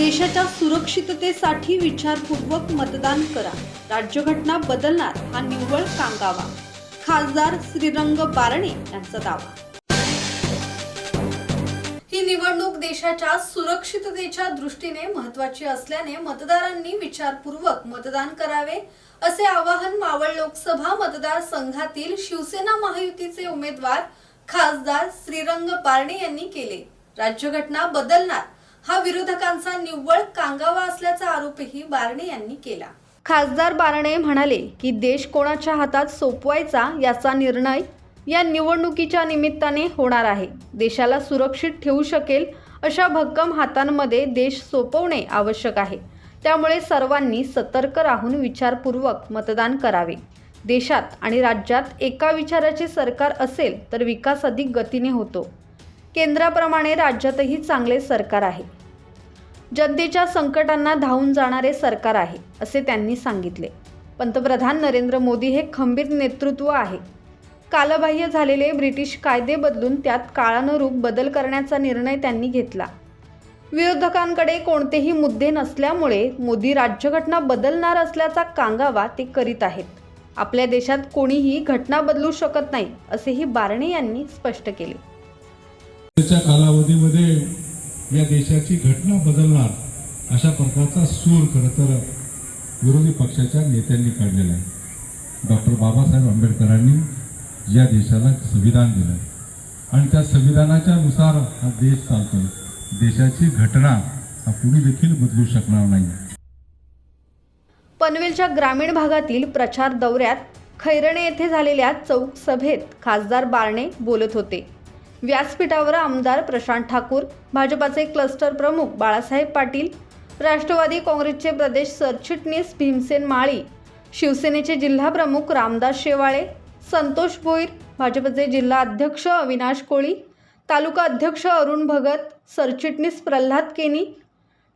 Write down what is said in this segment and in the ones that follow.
देशाच्या सुरक्षिततेसाठी विचारपूर्वक मतदान करा. राज्यघटना बदलणार हा निव्वळ कांगावा. खासदार श्रीरंग बारणे यांचा दावा. ही निवडणूक देशाच्या सुरक्षिततेच्या दृष्टीने महत्वाची असल्याने मतदारांनी विचारपूर्वक मतदान करावे असे आवाहन मावळ लोकसभा मतदारसंघातील शिवसेना महायुतीचे उमेदवार खासदार श्रीरंग बारणे यांनी केले. राज्यघटना बदलणार हा विरोधकांचा निव्वळ कांगावा असल्याचा आरोपही बारणे यांनी केला. खासदार बारणे म्हणाले की देश कोणाच्या हातात सोपवायचा याचा निर्णय या निवडणुकीच्या निमित्ताने होणार आहे. देशाला सुरक्षित ठेवू शकेल अशा भक्कम हातांमध्ये देश सोपवणे आवश्यक आहे. त्यामुळे सर्वांनी सतर्क राहून विचारपूर्वक मतदान करावे. देशात आणि राज्यात एका विचाराचे सरकार असेल तर विकास अधिक गतीने होतो. केंद्राप्रमाणे राज्यातही चांगले सरकार आहे. जनतेच्या संकटांना धावून जाणारे सरकार आहे असे त्यांनी सांगितले. पंतप्रधान नरेंद्र मोदी हे खंबीर नेतृत्व आहे. कालबाह्य झालेले ब्रिटिश कायदे बदलून त्यात काळानुरूप बदल करण्याचा निर्णय त्यांनी घेतला. विरोधकांकडे कोणतेही मुद्दे नसल्यामुळे मोदी राज्यघटना बदलणार असल्याचा कांगावा ते करीत आहेत. आपल्या देशात कोणीही घटना बदलू शकत नाही असेही बारणे यांनी स्पष्ट केले. कालावधीमध्ये या देशाची घटना बदलणार अशा प्रकारचा सूर खरं तर विरोधी पक्षाच्या नेत्यांनी काढलेला आहे. डॉक्टर बाबासाहेब आंबेडकरांनी या देशाला संविधान दिलं आणि त्या संविधानाच्या नुसार हा देश चालतो देशाची घटना हा कुणी देखील बदलू शकणार नाही. पनवेलच्या ग्रामीण भागातील प्रचार दौऱ्यात खैरणे येथे झालेल्या चौक सभेत खासदार बारणे बोलत होते. व्यासपीठावर आमदार प्रशांत ठाकूर भाजपाचे क्लस्टर प्रमुख बाळासाहेब पाटील राष्ट्रवादी काँग्रेसचे प्रदेश सरचिटणीस भीमसेन माळी शिवसेनेचे जिल्हा प्रमुख रामदास शेवाळे संतोष भोईर भाजपचे जिल्हा अध्यक्ष अविनाश कोळी तालुका अध्यक्ष अरुण भगत सरचिटणीस प्रल्हाद केनी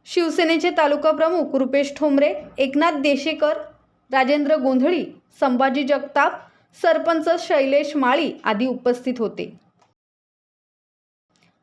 शिवसेनेचे तालुका प्रमुख रुपेश ठोंबरे एकनाथ देशेकर राजेंद्र गोंधळी संभाजी जगताप सरपंच शैलेश माळी आदी उपस्थित होते.